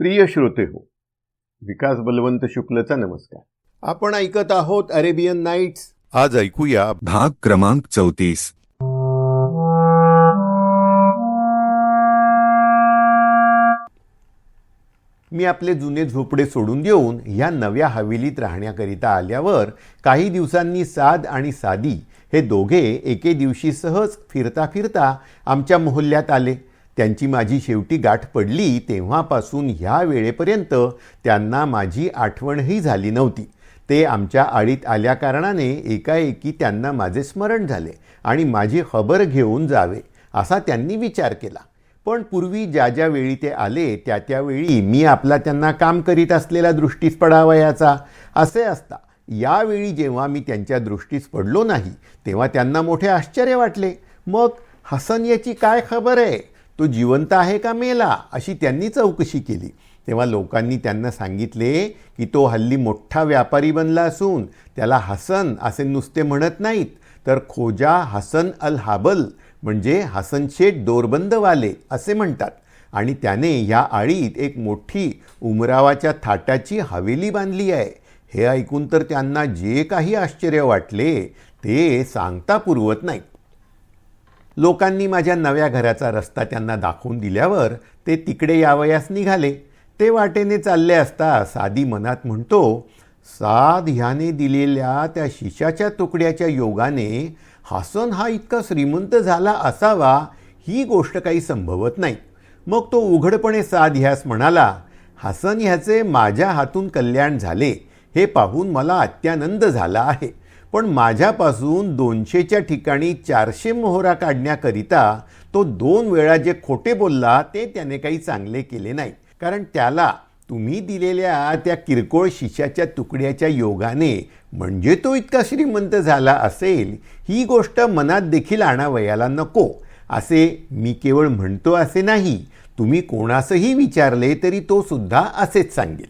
प्रिय श्रोते हो विकास बलवंत शुक्लचा नमस्कार. आपण ऐकत आहोत अरेबियन नाईट्स. आज ऐकूया भाग क्रमांक चौतीस. मी आपले जुने झोपडे सोडून देऊन ह्या नव्या हवेलीत राहण्याकरिता आल्यावर काही दिवसांनी साद आणि सादी हे दोघे एके दिवशी सहज फिरता फिरता आमच्या मोहल्ल्यात आले. त्यांची माझी शेवटी गाठ पडली तेव्हापासून ह्या वेळेपर्यंत त्यांना माझी आठवणही झाली नव्हती. ते आमच्या आळीत आल्याकारणाने एकाएकी त्यांना माझे स्मरण झाले आणि माझी खबर घेऊन जावे असा त्यांनी विचार केला. पण पूर्वी ज्या ज्या वेळी ते आले त्या त्यावेळी मी आपला त्यांना काम करीत असलेला दृष्टीस पडावयाचा असे असता यावेळी जेव्हा मी त्यांच्या दृष्टीस पडलो नाही तेव्हा त्यांना मोठे आश्चर्य वाटले. मग हसन याची काय खबर आहे? तो जिवंत आहे का मेला? अशी त्यांनी चौकशी केली. तेव्हा लोकांनी त्यांना सांगितले की तो हल्ली मोठा व्यापारी बनला असून त्याला हसन असे नुसते म्हणत नाहीत. तर खोजा हसन अल हाबल म्हणजे हसन शेठ दोरबंदवाले असे म्हणतात. आणि त्याने ह्या आळीत एक मोठी उमरावाच्या थाटाची हवेली बांधली आहे. हे ऐकून तर त्यांना जे काही आश्चर्य वाटले ते सांगता पुरवत नाहीत. लोकांनी माझ्या नव्या घराचा रस्ता त्यांना दाखवून दिल्यावर ते तिकडे यावयास निघाले. ते वाटेने चालले असता सादी मनात म्हणतो साध ह्याने दिलेल्या त्या शिशाच्या तुकड्याच्या योगाने हसन हा इतका श्रीमंत झाला असावा ही गोष्ट काही संभवत नाही. मग तो उघडपणे साध ह्यास म्हणाला हसन ह्याचे माझ्या हातून कल्याण झाले. हे पाहून मला अत्यानंद झाला आहे. पण माझ्यापासून दोनशेच्या ठिकाणी चारशे मोहरा काढण्याकरिता तो दोन वेळा जे खोटे बोलला ते त्याने काही चांगले केले नाही. कारण त्याला तुम्ही दिलेल्या त्या किरकोळ शिशाच्या तुकड्याच्या योगाने म्हणजे तो इतका श्रीमंत झाला असेल ही गोष्ट मनात देखील आणावयाला नको. असे मी केवळ म्हणतो असे नाही तुम्ही कोणासही विचारले तरी तो सुद्धा असेच सांगेल.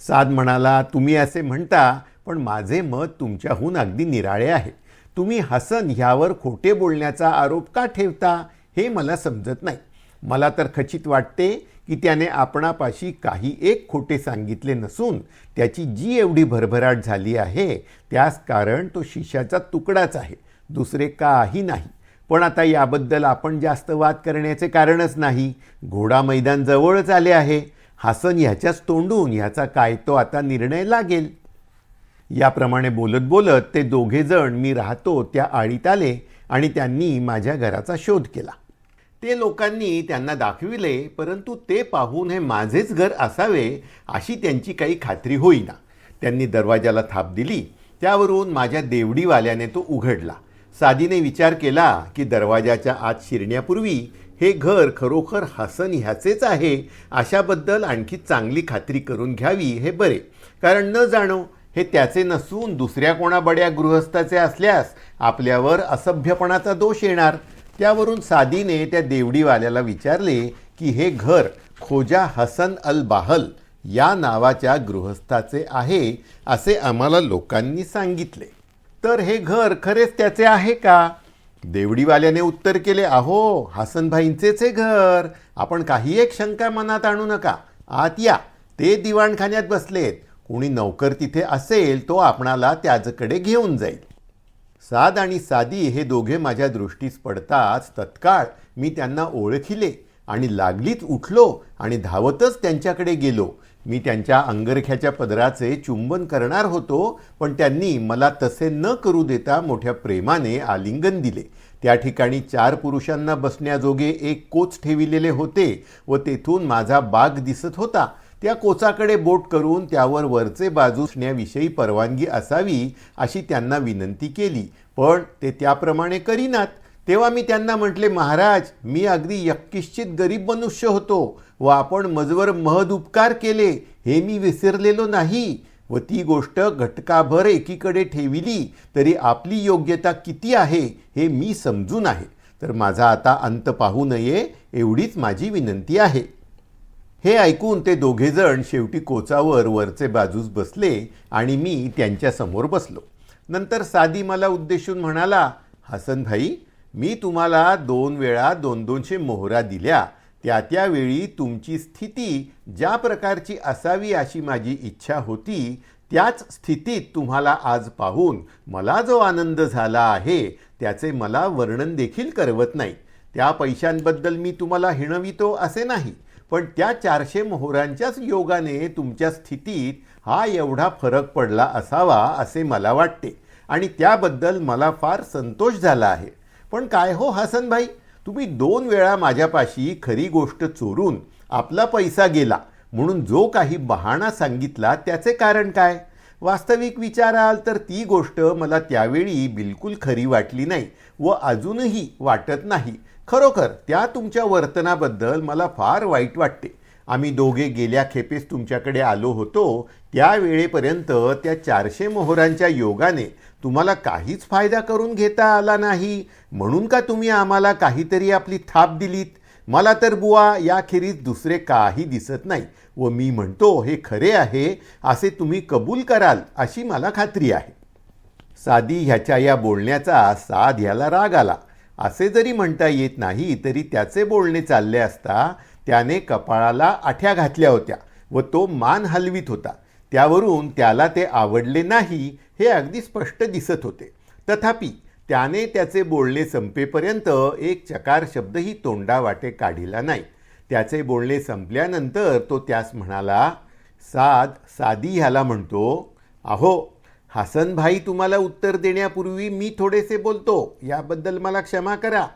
साद म्हणाला तुम्ही असे म्हणता पण माझे मत तुमच्याहून अगदी निराळे आहे. तुम्ही हसन ह्यावर खोटे बोलण्याचा आरोप का ठेवता हे मला समजत नाही. मला तर खचित वाटते की त्याने आपणापाशी काही एक खोटे सांगितले नसून त्याची जी एवढी भरभराट झाली आहे त्यास कारण तो शिशाचा तुकडाच आहे. दुसरे काही नाही. पण आता याबद्दल आपण जास्त वाद करण्याचे कारणच नाही. घोडा मैदान जवळच आले आहे. हसन ह्याच्याच तोंडून ह्याचा काय तो आता निर्णय लागेल? याप्रमाणे बोलत बोलत ते दोघेजण मी राहतो त्या आळीत आले आणि त्यांनी माझ्या घराचा शोध केला. ते लोकांनी त्यांना दाखविले परंतु ते पाहून हे माझेच घर असावे अशी त्यांची काही खात्री होईना. त्यांनी दरवाजाला थाप दिली. त्यावरून माझ्या देवडीवाल्याने तो उघडला. सादीने विचार केला की दरवाजाच्या आत शिरण्यापूर्वी हे घर खरोखर हसन ह्याचेच आहे अशाबद्दल आणखी चांगली खात्री करून घ्यावी हे बरे. कारण न जाणो हे त्याचे नसून दुसऱ्या कोणा बड्या गृहस्थाचे असल्यास आपल्यावर असभ्यपणाचा दोष येणार. त्यावरून सादीने त्या देवडीवाल्याला विचारले की हे घर खोजा हसन अल बाहल या नावाच्या गृहस्थाचे आहे असे आम्हाला लोकांनी सांगितले. तर हे घर खरेच त्याचे आहे का? देवडीवाल्याने उत्तर केले अहो हसनभाईंचेच हे घर. आपण काही एक शंका मनात आणू नका. आत या. ते दिवाणखान्यात बसलेत. कोणी नौकर तिथे असेल तो आपणाला त्याचकडे घेऊन जाईल. साद आणि सादी हे दोघे माझ्या दृष्टीस पडताच तत्काळ मी त्यांना ओळखिले आणि लागलीच उठलो आणि धावतच त्यांच्याकडे गेलो. मी त्यांच्या अंगरख्याच्या पदराचे चुंबन करणार होतो पण त्यांनी मला तसे न करू देता मोठ्या प्रेमाने आलिंगन दिले. त्या ठिकाणी चार पुरुषांना बसण्याजोगे एक कोच ठेविलेले होते व तेथून माझा बाग दिसत होता. त्या कोचाकडे बोट करून त्यावर वरचे बाजूसण्याविषयी परवानगी असावी अशी त्यांना विनंती केली. पण ते त्याप्रमाणे करीनात. तेव्हा मी त्यांना म्हटले महाराज मी अगदी यक्किश्चित गरीब मनुष्य होतो व आपण मजवर महद उपकार केले हे मी विसरलेलो नाही. व ती गोष्ट घटकाभर एकीकडे ठेविली तरी आपली योग्यता किती आहे हे मी समजून आहे. तर माझा आता अंत पाहू नये एवढीच माझी विनंती आहे. हे ऐकून ते दोघेजण शेवटी कोचावर वरचे बाजूस बसले आणि मी त्यांच्यासमोर बसलो. नंतर सादी मला उद्देशून म्हणाला हसन भाई मी तुम्हाला दोन वेळा दोन दोनशे मोहरा दिल्या. त्या त्यावेळी तुमची स्थिती ज्या प्रकारची असावी अशी माझी इच्छा होती त्याच स्थितीत तुम्हाला आज पाहून मला जो आनंद झाला आहे त्याचे मला वर्णन देखील करवत नाही. त्या पैशांबद्दल मी तुम्हाला हिणवितो असे नाही. पण त्या चारशे मोहरांच्याच योगाने तुमच्या स्थितीत हा एवढा फरक पडला असावा असे मला वाटते. आणि त्याबद्दल मला फार संतोष झाला आहे. पण काय हो हसनभाई? तुम्ही दोन वेळा माझ्यापाशी खरी गोष्ट चोरून आपला पैसा गेला म्हणून जो काही बहाणा सांगितला त्याचे कारण काय? वास्तविक विचाराल तर ती गोष्ट मला त्यावेळी बिलकुल खरी वाटली नाही व अजूनही वाटत नाही. खरोखर त्या तुमच्या वर्तनाबद्दल मला फार वाईट वाटते. आम्ही दोघे गेल्या खेपेस तुमच्याकडे आलो होतो त्यावेळेपर्यंत त्या चारशे मोहरांच्या योगाने तुम्हाला काहीच फायदा करून घेता आला नाही. म्हणून का तुम्ही आम्हाला काहीतरी आपली थाप दिलीत? मला तर बुवा याखेरीज दुसरे काही दिसत नाही. व मी म्हणतो हे खरे आहे असे तुम्ही कबूल कराल अशी मला खात्री आहे. साधी ह्याच्या या बोलण्याचा साध ह्याला राग आला. असे जरी म्हणता येत नाही तरी त्याचे बोलणे चालले असता त्याने कपाळाला आठ्या घातल्या होत्या व तो मान हलवीत होता. त्यावरून त्याला ते आवडले नाही हे अगदी स्पष्ट दिसत होते. तथापि त्याने त्याचे बोलणे संपेपर्यंत एक चकार शब्दही तोंडावाटे काढिला नाही. त्याचे बोलणे संपल्यानंतर तो त्यास म्हणाला साद सादी ह्याला म्हणतो. अहो हसनभाई तुम्हाला उत्तर देण्यापूर्वी मी थोडेसे बोलतो. याबद्दल मला क्षमा करा.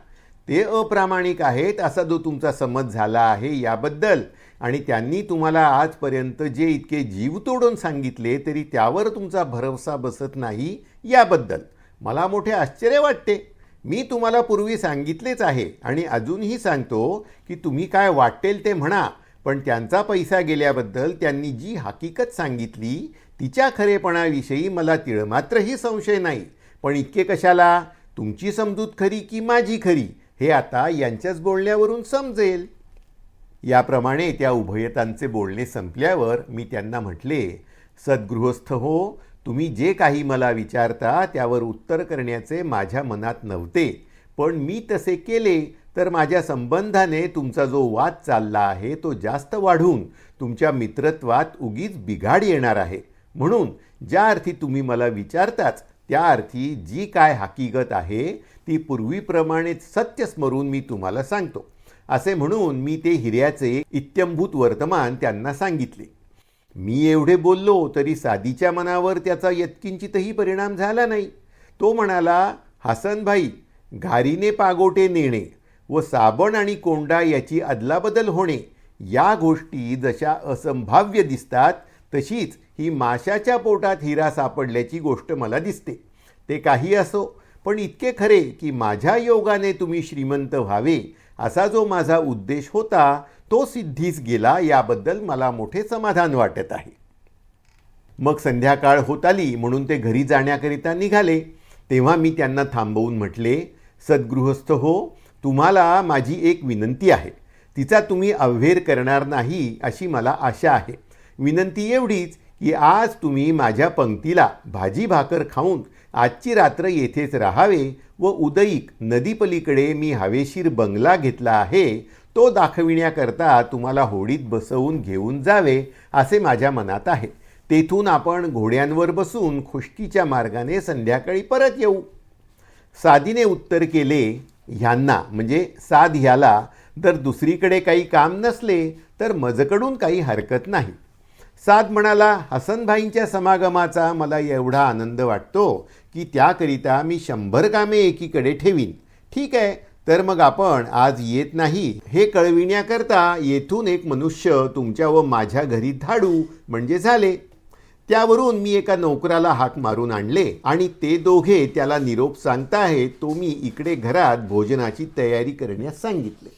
ते अप्रामाणिक आहेत असा जो तुमचा समज झाला आहे याबद्दल. आणि त्यांनी तुम्हाला आजपर्यंत जे इतके जीव तोडून सांगितले तरी त्यावर तुमचा भरवसा बसत नाही याबद्दल. मला मोठे आश्चर्य वाटते. मी तुम्हाला पूर्वी सांगितलेच आहे. आणि अजूनही सांगतो की तुम्ही काय वाटेल ते म्हणा. पण त्यांचा पैसा गेल्याबद्दल त्यांनी जी हकीकत सांगितली तिच्या खरेपणाविषयी मला तिळमात्रही संशय नाही. पण इतके कशाला? तुमची समजूत खरी की माझी खरी? हे आता यांच्याच बोलण्यावरून समजेल. याप्रमाणे त्या उभयतांचे बोलणे संपल्यावर मी त्यांना म्हटले सद्गृहस्थ हो तुम्ही जे काही मला विचारता त्यावर उत्तर करण्याचे माझ्या मनात नव्हते. पण मी तसे केले तर माझ्या संबंधाने तुमचा जो वाद चालला आहे तो जास्त वाढून तुमच्या मित्रत्वात उगीच बिघाड येणार आहे. म्हणून ज्या अर्थी तुम्ही मला विचारताच त्या अर्थी जी काय हकीकत आहे ती पूर्वीप्रमाणेच सत्य स्मरून मी तुम्हाला सांगतो. असे म्हणून मी ते हिऱ्याचे इत्यंभूत वर्तमान त्यांना सांगितले. मी एवढे बोललो तरी सादीच्या मनावर त्याचा यत्किंचितही परिणाम झाला नाही. तो म्हणाला हसनभाई घारीने पागोटे नेणे व साबण आणि कोंडा याची अदलाबदल होणे या गोष्टी जशा असंभाव्य दिसतात तशीच ही माशाच्या पोटात हिरा सापडल्याची गोष्ट मला दिसते. ते काही असो पण इतके खरे की माझ्या योगाने तुम्ही श्रीमंत व्हावे असा जो माझा उद्देश होता तो सिद्धीस गेला याबद्दल मला मोठे समाधान वाटत आहे. मग संध्याकाळ होत आली म्हणून ते घरी जाण्याकरिता निघाले. तेव्हा मी त्यांना थांबवून म्हटले सद्गृहस्थ हो तुम्हाला माझी एक विनंती आहे. तिचा तुम्ही अव्हेर करणार नाही अशी मला आशा आहे. विनंती एवढीच की आज तुम्ही माझ्या पंक्तीला भाजी भाकर खाऊन आजची रात्र येथेच राहावे व उदयिक नदीपलीकडे मी हवेशीर बंगला घेतला आहे तो दाखविण्याकरता तुम्हाला होडीत बसवून घेऊन जावे असे माझ्या मनात आहे. तेथून आपण घोड्यांवर बसून खुष्कीच्या मार्गाने संध्याकाळी परत येऊ. सादीने उत्तर केले ह्यांना म्हणजे साध ह्याला जर दुसरीकडे काही काम नसले तर मजकडून काही हरकत नाही. साद म्हणाला हसनभाईंच्या समागमाचा मला एवढा आनंद वाटतो की त्याकरिता मी शंभर कामे एकीकडे ठेवीन. ठीक आहे तर मग आपण आज येत नाही. हे कळविण्याकरता येथून एक मनुष्य तुमच्या व माझ्या घरी धाडू म्हणजे झाले. त्यावरून मी एका नोकराला हाक मारून आणले आणि ते दोघे त्याला निरोप सांगताहेत तो मी इकडे घरात भोजनाची तयारी करण्यास सांगितले.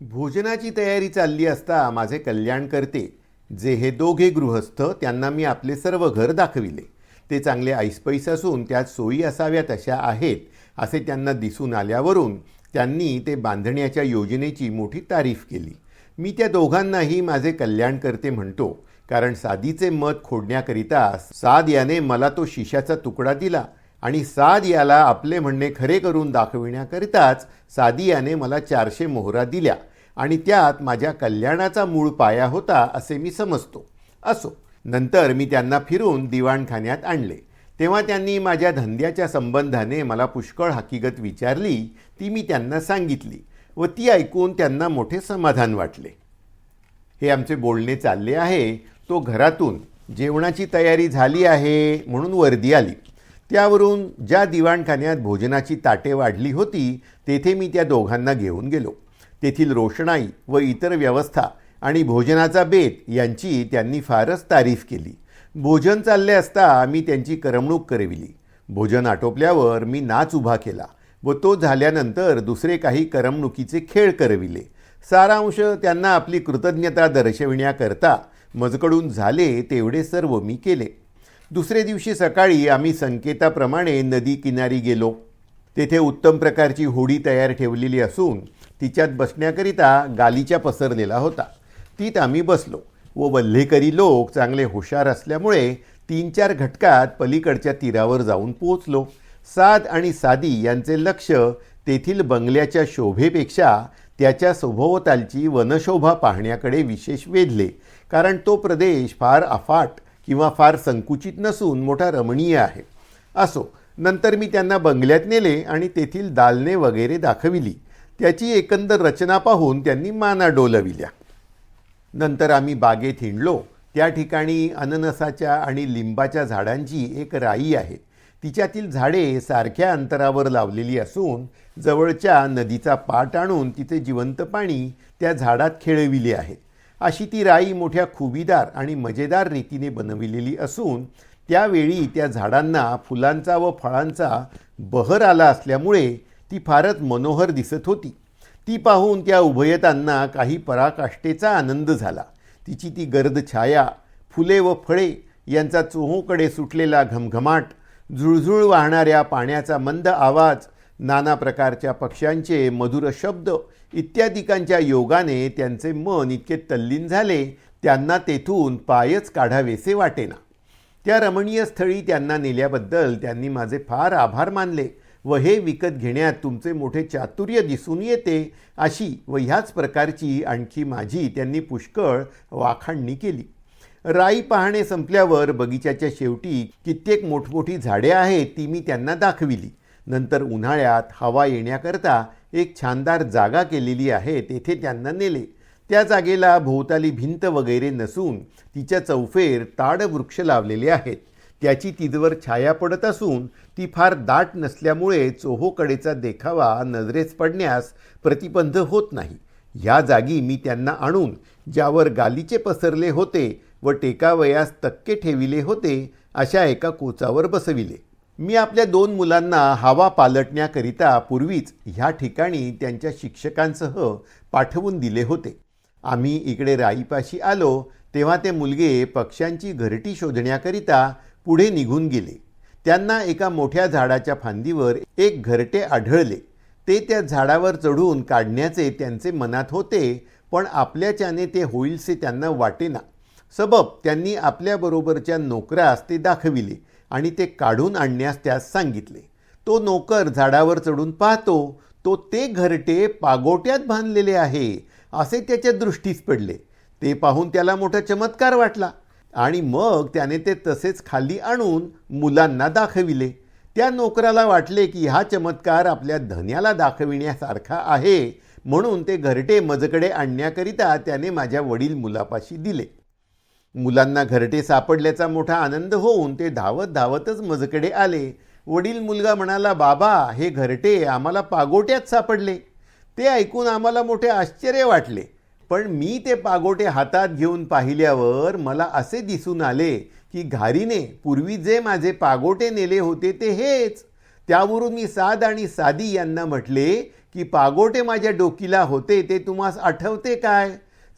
भोजनाची तयारी चालली असता माझे कल्याण करते. जे हे दोघे गृहस्थ त्यांना मी आपले सर्व घर दाखविले. ते चांगले ऐसपैस असून त्यात सोयी असाव्यात अशा आहेत असे त्यांना दिसून आल्यावरून त्यांनी ते बांधण्याच्या योजनेची मोठी तारीफ केली. मी त्या दोघांनाही माझे कल्याण करते म्हणतो कारण सादीचे मत खोडण्याकरिता साद याने मला तो शिशाचा तुकडा दिला आणि साद याला आपले म्हणणे खरे करून दाखविण्याकरिताच सादी याने मला चारशे मोहरा दिल्या. आणि त्यात माझ्या कल्याणाचा मूळ पाया होता असे मी समजतो. असो नंतर मी त्यांना फिरून दिवाणखान्यात आणले. तेव्हा त्यांनी माझ्या धंद्याच्या संबंधाने मला पुष्कळ हकीकत विचारली ती मी त्यांना सांगितली व ती ऐकून त्यांना मोठे समाधान वाटले. हे आमचे बोलणे चालले आहे. तो घरातून जेवणाची तयारी झाली आहे म्हणून वर्दी आली. त्यावरून ज्या दिवाणखान्यात भोजनाची ताटे वाढली होती तेथे मी त्या दोघांना घेऊन गेलो. तेथील रोषणाई व इतर व्यवस्था आणि भोजनाचा बेत यांची त्यांनी फारच तारीफ केली. भोजन चालले असता मी त्यांची करमणूक करविली. भोजन आटोपल्यावर मी नाच उभा केला व तो झाल्यानंतर दुसरे काही करमणुकीचे खेळ करविले. सारांश त्यांना आपली कृतज्ञता दर्शविण्याकरता मजकडून झाले तेवढे सर्व मी केले. दुसरे दिवशी सकाळी आम्ही संकेताप्रमाणे नदी किनारी गेलो. तेथे उत्तम प्रकारची होडी तयार ठेवलेली असून तिच्यात बसण्याकरिता गालीच्या पसरलेला होता. तीत आम्ही बसलो व वल्हेकरी लोक चांगले हुशार असल्यामुळे तीन चार घटकात पलीकडच्या तीरावर जाऊन पोचलो साद आणि सादी यांचे लक्ष तेथील बंगल्याच्या शोभेपेक्षा त्याच्या सभोवतालची वनशोभा पाहण्याकडे विशेष वेधले कारण तो प्रदेश फार अफाट किंवा फार संकुचित नसून मोठा रमणीय आहे. असो नंतर मी त्यांना बंगल्यात नेले आणि तेथील दालने वगैरे दाखविली. त्याची एकंदर रचना पाहून त्यांनी माना डोलविल्या. नंतर आम्ही बागेत हिंडलो. त्या ठिकाणी अननसाच्या आणि लिंबाच्या झाडांची एक राई आहे. तिच्यातील झाडे सारख्या अंतरावर लावलेली असून जवळच्या नदीचा पाट आणून तिचे जिवंत पाणी त्या झाडात खेळविले आहे. अशी ती राई मोठ्या खुबीदार आणि मजेदार रीतीने बनविलेली असून त्यावेळी त्या झाडांना फुलांचा व फळांचा बहर आला असल्यामुळे ती फारच मनोहर दिसत होती. ती पाहून त्या उभयतांना काही पराकाष्ठेचा आनंद झाला. तिची ती गर्द छाया फुले व फळे यांचा चोहोकडे सुटलेला घमघमाट झुळझुळ वाहणाऱ्या पाण्याचा मंद आवाज नाना प्रकारच्या पक्ष्यांचे मधुर शब्द इत्यादिकांच्या योगाने त्यांचे मन इतके तल्लीन झाले त्यांना तेथून पायच काढावेसे वाटेना. त्या रमणीय स्थळी त्यांना नेल्याबद्दल त्यांनी माझे फार आभार मानले व हे विकत घेण्यात तुमचे मोठे चातुर्य दिसून येते अशी व ह्याच प्रकारची आणखी माझी त्यांनी पुष्कळ वाखाणणी केली. राई पाहणे संपल्यावर बगीच्याच्या शेवटी कित्येक मोठमोठी झाडे आहेत ती मी त्यांना दाखविली. नंतर उन्हाळ्यात हवा येण्याकरता एक छानदार जागा केलेली आहे तेथे त्यांना नेले. त्या जागेला भोवताली भिंत वगैरे नसून तिच्या चौफेर ताड वृक्ष लावलेले आहेत. त्याची तिजवर छाया पडत असून ती फार दाट नसल्यामुळे चोहोकडेचा देखावा नजरेस पडण्यास प्रतिबंध होत नाही. या जागी मी त्यांना आणून ज्यावर गालीचे पसरले होते व टेकावयास तक्के ठेविले होते अशा एका कोचावर बसविले. मी आपल्या दोन मुलांना हवा पालटण्याकरिता पूर्वीच ह्या ठिकाणी त्यांच्या शिक्षकांसह पाठवून दिले होते. आम्ही इकडे राईपाशी आलो तेव्हा ते मुलगे पक्ष्यांची घरटी शोधण्याकरिता पुढे निघून गेले. त्यांना एका मोठ्या झाडाच्या फांदीवर एक घरटे आढळले. ते त्या झाडावर चढून काढण्याचे त्यांचे मनात होते पण आपल्याच्याने ते होईलसे त्यांना वाटेना. सबब त्यांनी आपल्याबरोबरच्या नोकरास ते दाखविले आणि ते काढून आणण्यास त्यास सांगितले. तो नोकर झाडावर चढून पाहतो तो ते घरटे पागोट्यात बांधलेले आहे. असे त्याच्या दृष्टीस पडले. ते पाहून त्याला मोठा चमत्कार वाटला. आणि मग त्याने ते तसेच खाली आणून मुलांना दाखविले. त्या नोकराला वाटले की हा चमत्कार आपल्या धन्याला दाखविण्यासारखा आहे. म्हणून ते घरटे मजकडे आणण्याकरिता त्याने माझ्या वडील मुलापाशी दिले. मुलांना घरटे सापडल्याचा मोठा आनंद होऊन ते धावत धावतच मजकडे आले. वडील मुलगा म्हणाला बाबा हे घरटे आम्हाला पागोट्यात सापडले. ते ऐकून आम्हाला मोठे आश्चर्य वाटले. पण मी ते पागोटे हातात घेऊन पाहिल्यावर मला असे दिसून आले की घारीने पूर्वी जे माझे पागोटे नेले होते ते हेच. त्यावरून मी साद आणि सादी यांना म्हटले की पागोटे माझ्या डोकीला होते ते तुम्हास आठवते काय?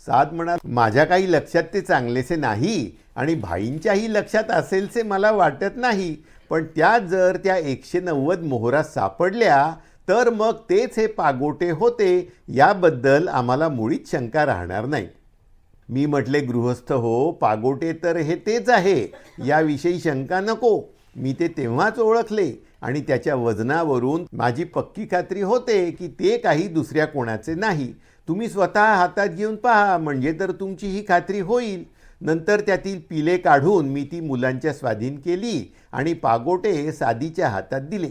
साद म्हणा माझ्या काही लक्षात ते चांगलेसे नाही आणि भाईंच्याही लक्षात असेलसे मला वाटत नाही. पण त्या जर त्या एकशे नव्वद मोहरा सापडल्या तर मग तेच हे पागोटे होते याबद्दल आम्हाला मुळीच शंका राहणार नाही. मी म्हटले गृहस्थ हो पागोटे तर हे तेच आहे याविषयी शंका नको. मी ते तेव्हाच ओळखले आणि त्याच्या वजनावरून माझी पक्की खात्री होते की ते काही दुसऱ्या कोणाचे नाही. तुम्ही स्वतः हातात घेऊन पहा म्हणजे तर तुमची ही खात्री होईल. नंतर त्यातील पिले काढून मी ती मुलांच्या स्वाधीन केली आणि पागोटे सादीच्या हातात दिले.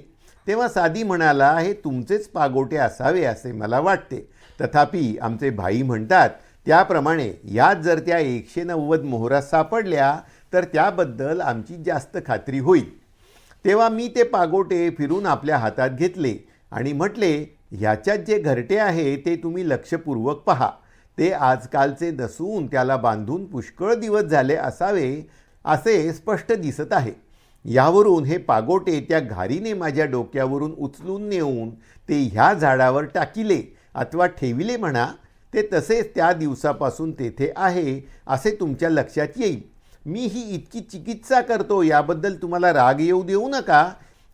तेव्हा सादी म्हणाला हे तुमचेच पागोटे असावे असे मला वाटते. तथापि आमचे भाई म्हणतात त्याप्रमाणे यात जर त्या एकशे नव्वद मोहरा सापडल्या तर त्याबद्दल आमची जास्त खात्री होईल. तेव्हा मी ते पागोटे फिरून आपल्या हातात घेतले आणि म्हटले ह्याच्यात जे घरटे आहे ते तुम्ही लक्षपूर्वक पहा. ते आजकालचे नसून त्याला बांधून पुष्कळ दिवस झाले असावे असे स्पष्ट दिसत आहे. यावरून हे पागोटे त्या घारीने माझ्या डोक्यावरून उचलून नेऊन ते ह्या झाडावर टाकिले अथवा ठेविले म्हणा ते तसेच त्या दिवसापासून तेथे आहे असे तुमच्या लक्षात येईल. मी ही इतकी चिकित्सा करतो याबद्दल तुम्हाला राग येऊ देऊ नका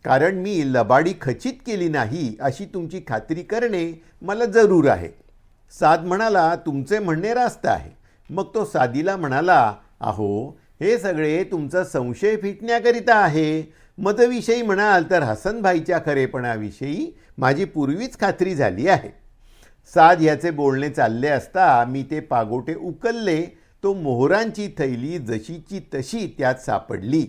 कारण मी लबाडी खचित केली नाही अशी तुमची खात्री करणे मला जरूर आहे. साद म्हणाला तुमचे म्हणणे रास्त आहे. मग तो सादीला म्हणाला अहो हे सगळे तुमचा संशय फिटण्याकरिता आहे. मतविषयी म्हणाल तर हसनभाईच्या खरेपणाविषयी माझी पूर्वीच खात्री झाली आहे. साध ह्याचे बोलणे चालले असता मी ते पागोटे उकलले. तो मोहरांची थैली जशीची तशी त्यात सापडली.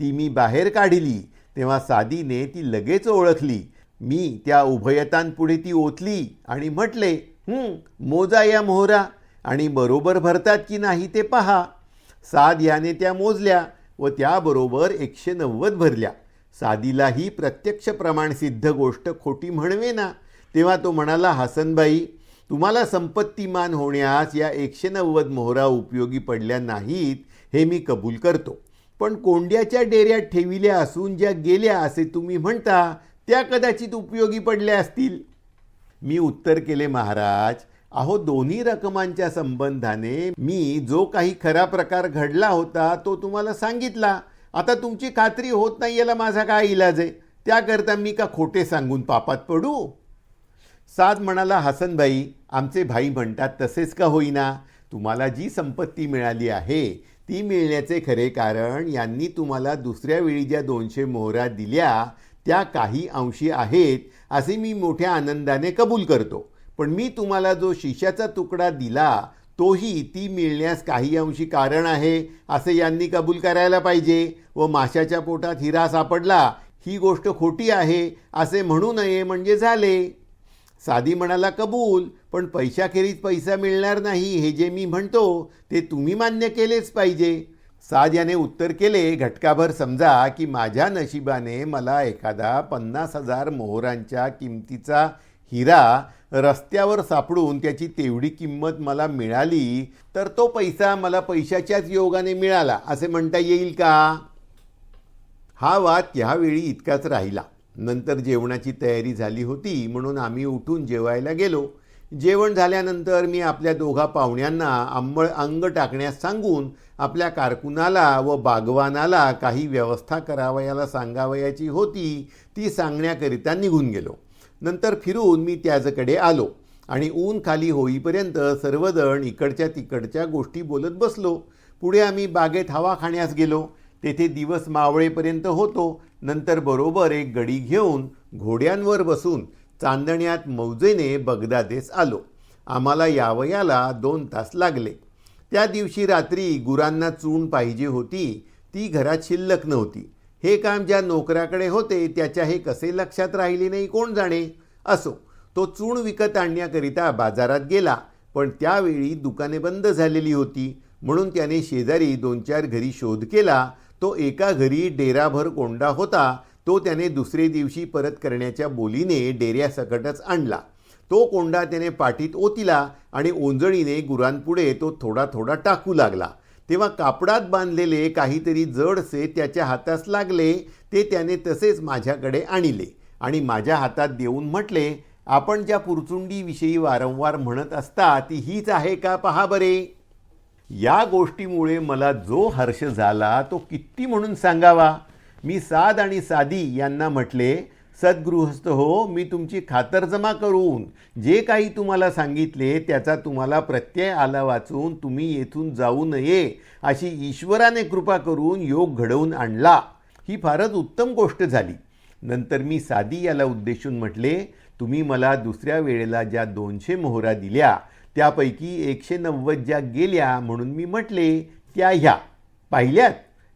ती मी बाहेर काढली. तेव्हा सादीने ती लगेच ओळखली. मी त्या उभयतांपुढे ती ओतली आणि म्हटले मोजा या मोहरा आणि बरोबर भरतात की नाही ते पहा. साध याने त्या मोजल्या व त्याबरोबर एकशे नव्वद भरल्या. सादीलाही प्रत्यक्ष प्रमाणसिद्ध गोष्ट खोटी म्हणवे ना तेव्हा तो म्हणाला हसनबाई तुम्हाला संपत्तीमान होण्यास या एकशे नव्वद मोहरा उपयोगी पडल्या नाहीत हे मी कबूल करतो. पण कोंड्याच्या डेऱ्यात ठेविल्या असून ज्या गेल्या असे तुम्ही म्हणता त्या कदाचित उपयोगी पडल्या असतील. मी उत्तर केले महाराज अहो दोन्ही रकमांच्या संबंधाने मी जो काही खरा प्रकार घडला होता तो तुम्हाला सांगितला. आता तुमची खात्री होत नाही याला माझा काय इलाज आहे? त्याकरता मी का खोटे सांगून पापात पडू? साद म्हणाला हसनभाई आमचे भाई म्हणतात तसेच का होईना? तुम्हाला जी संपत्ती मिळाली आहे ती मिळण्याचे खरे कारण यांनी तुम्हाला दुसऱ्या वेळी ज्या दोनशे मोहरा दिल्या त्या काही अंशी आहेत असे मी मोठ्या आनंदाने कबूल करतो. पण मी तुम्हाला जो शिशाचा तुकडा दिला तोही ती मिळण्यास काही अंशी कारण आहे असे यांनी कबूल करायला पाहिजे. व माशाच्या पोटात हिरा सापडला ही गोष्ट खोटी आहे असे म्हणू नये म्हणजे झाले. साधी म्हणाला कबूल पण पैशाखेरीज पैसा मिळणार नाही हे जे मी म्हणतो ते तुम्ही मान्य केलेच पाहिजे. साद याने उत्तर केले घटकाभर समजा की माझ्या नशिबाने मला एखादा पन्नास हजार मोहरांच्या किमतीचा हिरा रस्त्यावर सापडून त्याची तेवढी किंमत मला मिळाली तर तो पैसा मला पैशाच्याच योगाने मिळाला असे म्हणता येईल का? हा वाद त्यावेळी इतकाच राहिला. नंतर जेवणाची तयारी झाली होती म्हणून आम्ही उठून जेवायला गेलो. जेवण झाल्यानंतर मी आपल्या दोघा पाहुण्यांना आंबळ अंग टाकण्यास सांगून आपल्या कारकुनाला व बागवानाला काही व्यवस्था करावयाला सांगावयाची होती ती सांगण्याकरिता निघून गेलो. नंतर फिरून मी त्याजकडे आलो आणि ऊन खाली होईपर्यंत सर्वजण इकडच्या तिकडच्या गोष्टी बोलत बसलो. पुढे आम्ही बागेत हवा खाण्यास गेलो. तेथे दिवस मावळेपर्यंत होतो. नंतर बरोबर एक गडी घेऊन घोड्यांवर बसून चांदण्यात मौजेने बगदादेस आलो. आम्हाला यावयाला दोन तास लागले. त्या दिवशी रात्री गुरांना चूण पाहिजे होती. ती घरात शिल्लक नव्हती. हे काम ज्या नोकऱ्याकडे होते त्याच्या हे कसे लक्षात राहिले नाही कोण जाणे? असो तो चूण विकत आणण्याकरिता बाजारात गेला पण त्यावेळी दुकाने बंद झालेली होती. म्हणून त्याने शेजारी दोन चार घरी शोध केला. तो एका घरी डेराभर कोंडा होता. तो त्याने दुसरे दिवशी परत करण्याच्या बोलीने डेऱ्यासकटच आणला. तो कोंडा त्याने पाठीत ओतिला आणि ओंजळीने गुरांपुढे तो थोडा थोडा टाकू लागला. तेव्हा कापडात बांधलेले काहीतरी जडसे त्याच्या हातास लागले ते त्याने तसेच माझ्याकडे आणले आणि माझ्या हातात देऊन म्हटले आपण ज्या पुरचुंडीविषयी वारंवार म्हणत असता ती हीच आहे का पहा बरे. या गोष्टीमुळे मला जो हर्ष झाला तो किती म्हणून सांगावा. मी साद आणि सादी यांना म्हटले सद्गृहस्थ हो मी तुमची खातरजमा करून जे काही तुम्हाला सांगितले त्याचा तुम्हाला प्रत्यय आला वाचून तुम्ही येथून जाऊ नये अशी ईश्वराने कृपा करून योग घडवून आणला. ही फारच उत्तम गोष्ट झाली. नंतर मी साधी याला उद्देशून म्हटले तुम्ही मला दुसऱ्या वेळेला ज्या दोनशे मोहरा दिल्या त्यापैकी एकशे नव्वद ज्या गेल्या म्हणून मी म्हटले त्या ह्या. पाहिल्यात?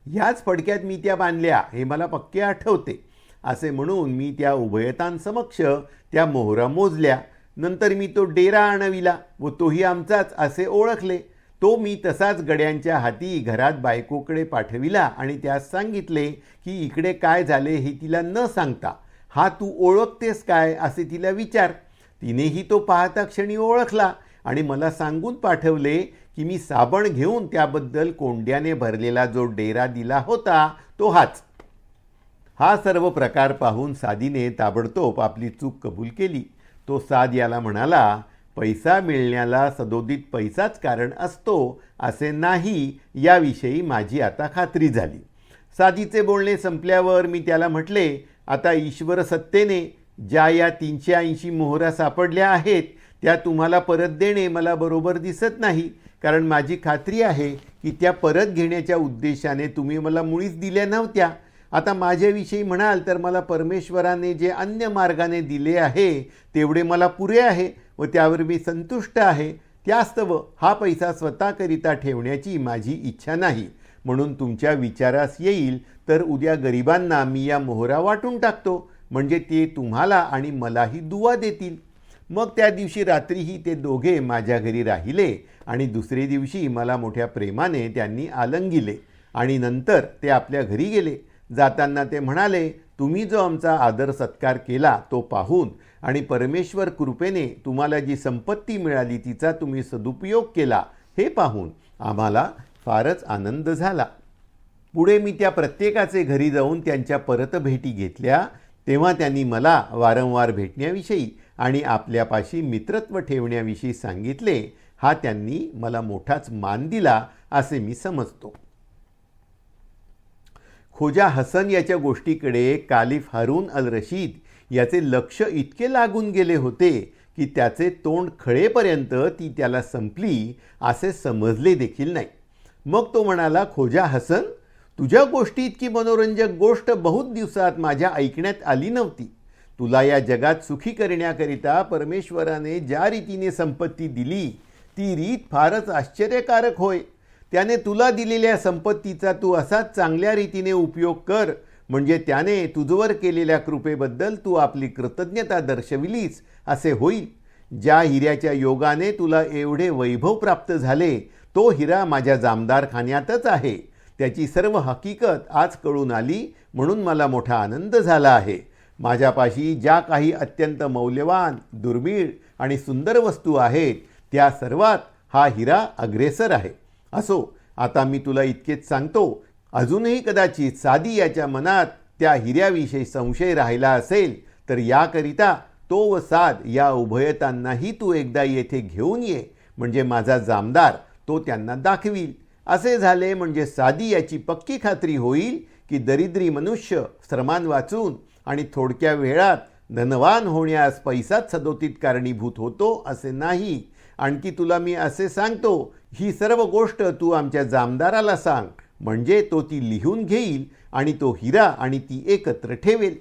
ह्याच फडक्यात मी त्या बांधल्या. हे मला पक्के आठवते. असे म्हणून मी त्या उभयतांसमक्ष त्या मोहरा मोजल्या. नंतर मी तो डेरा आणविला व तोही आमचाच असे ओळखले. तो मी तसाच गड्यांच्या हाती घरात बायकोकडे पाठविला आणि त्यास सांगितले की इकडे काय झाले हे तिला न सांगता. हा तू ओळखतेस काय? असे तिला विचार. तिनेही तो पाहता क्षणी ओळखला आणि मला सांगून पाठवले की मी साबण घेऊन त्याबद्दल कोंड्याने भरलेला जो डेरा दिला होता तो हाच. हा सर्व प्रकार पाहून सादीने ताबडतोब आपली चूक कबूल केली. तो साद याला म्हणाला पैसा मिळण्याला सदोदित पैसाच कारण असतो असे नाही याविषयी माझी आता खात्री झाली. सादीचे बोलणे संपल्यावर मी त्याला म्हटले आता ईश्वर सत्तेने ज्या या तीनशे ऐंशी मोहरा सापडल्या आहेत त्या तुम्हाला परत देणे मला बरोबर दिसत नाही. कारण माझी खात्री आहे की त्या परत घेण्याच्या उद्देशाने तुम्ही मला मुळीच दिल्या नव्हत्या. आता माझ्याविषयी म्हणाल तर मला परमेश्वराने जे अन्य मार्गाने दिले आहे तेवढे मला पुरे आहे व त्यावर मी संतुष्ट आहे. त्यास्तव हा पैसा स्वतःकरिता ठेवण्याची माझी इच्छा नाही. म्हणून तुमच्या विचारास येईल तर उद्या गरिबांना मी या मोहरा वाटून टाकतो. म्हणजे ते तुम्हाला आणि मलाही दुवा देतील. मग त्या दिवशी रात्रीही ते दोघे माझ्या घरी राहिले आणि दुसरे दिवशी मला मोठ्या प्रेमाने त्यांनी आलंगिले आणि नंतर ते आपल्या घरी गेले. जाताना ते म्हणाले तुम्ही जो आमचा आदर सत्कार केला तो पाहून आणि परमेश्वर कृपेने तुम्हाला जी संपत्ती मिळाली तिचा तुम्ही सदुपयोग केला हे पाहून आम्हाला फारच आनंद झाला. पुढे मी त्या प्रत्येकाचे घरी जाऊन त्यांच्या परत भेटी घेतल्या. तेव्हा त्यांनी मला वारंवार भेटण्याविषयी आणि आपल्यापाशी मित्रत्व ठेवण्याविषयी सांगितले. हा त्यांनी मला मोठाच मान दिला असे मी समजतो. खोजा हसन याच्या गोष्टीकडे कालिफ हारून अल रशीद याचे लक्ष इतके लागून गेले होते की त्याचे तोंड खळेपर्यंत ती त्याला संपली असे समजले देखील नाही. मग तो म्हणाला खोजा हसन तुझ्या गोष्टी इतकी मनोरंजक गोष्ट बहुत दिवसात माझ्या ऐकण्यात आली नव्हती. तुला या जगात सुखी करण्याकरिता परमेश्वराने ज्या रीतीने संपत्ती दिली ती रीत फारच आश्चर्यकारक होय. त्याने तुला दिलेल्या संपत्तीचा तू असाच चांगल्या रीतीने उपयोग कर. म्हणजे त्याने तुझवर केलेल्या कृपेबद्दल तू आपली कृतज्ञता दर्शविलीस असे होईल. ज्या हिऱ्याच्या योगाने तुला एवढे वैभव प्राप्त झाले तो हिरा माझ्या जामदारखान्यातच आहे. त्याची सर्व हकीकत आज कळून आली म्हणून मला मोठा आनंद झाला आहे. माझ्यापाशी ज्या काही अत्यंत मौल्यवान दुर्मिळ आणि सुंदर वस्तू आहेत त्या सर्वात हा हिरा अग्रेसर आहे. असो आता मी तुला इतकेच सांगतो अजूनही कदाचित साधी याच्या मनात त्या हिऱ्याविषयी संशय राहिला असेल तर याकरिता तो व साद या उभयतांनाही तू एकदा येथे घेऊन ये म्हणजे माझा जामदार तो त्यांना दाखवील. असे झाले म्हणजे साधी याची पक्की खात्री होईल की दरिद्री मनुष्य श्रमान वाचून आणि थोडक्या वेळात धनवान होण्यास पैसाच सदोतीत कारणीभूत होतो असे नाही. आणखी तुला मी असे सांगतो ही सर्व गोष्ट तू आमच्या जामदाराला सांग. म्हणजे तो ती लिहून घेईल आणि तो हिरा आणि ती एकत्र ठेवेल.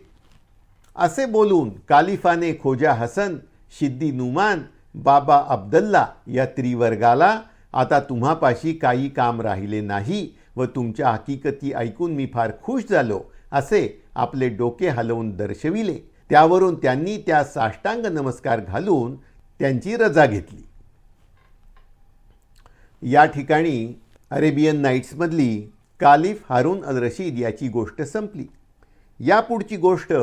असे बोलून कालिफाने खोजा हसन शिद्दी नुमान बाबा अब्दल्ला या त्रिवर्गाला आता तुम्हापाशी काही काम राहिले नाही व तुमच्या हकीकती ऐकून मी फार खुश झालो असे आपले डोके हलवून दर्शविले. त्यावरून त्यांनी त्या साष्टांग नमस्कार घालून त्यांची रजा घेतली. या ठिकाणी अरेबियन नाईट्समधली कालिफ हारून अल रशीद याची गोष्ट संपली. यापुढची गोष्ट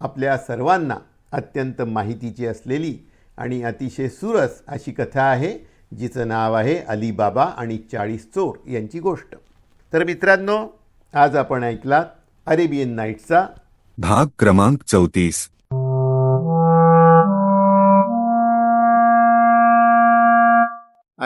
आपल्या सर्वांना अत्यंत माहितीची असलेली आणि अतिशय सुरस अशी कथा आहे जिचं नाव आहे अलीबाबा आणि चाळीस चोर यांची गोष्ट. तर मित्रांनो आज आपण ऐकलात अरेबियन नाईट्सचा भाग क्रमांक चौतीस.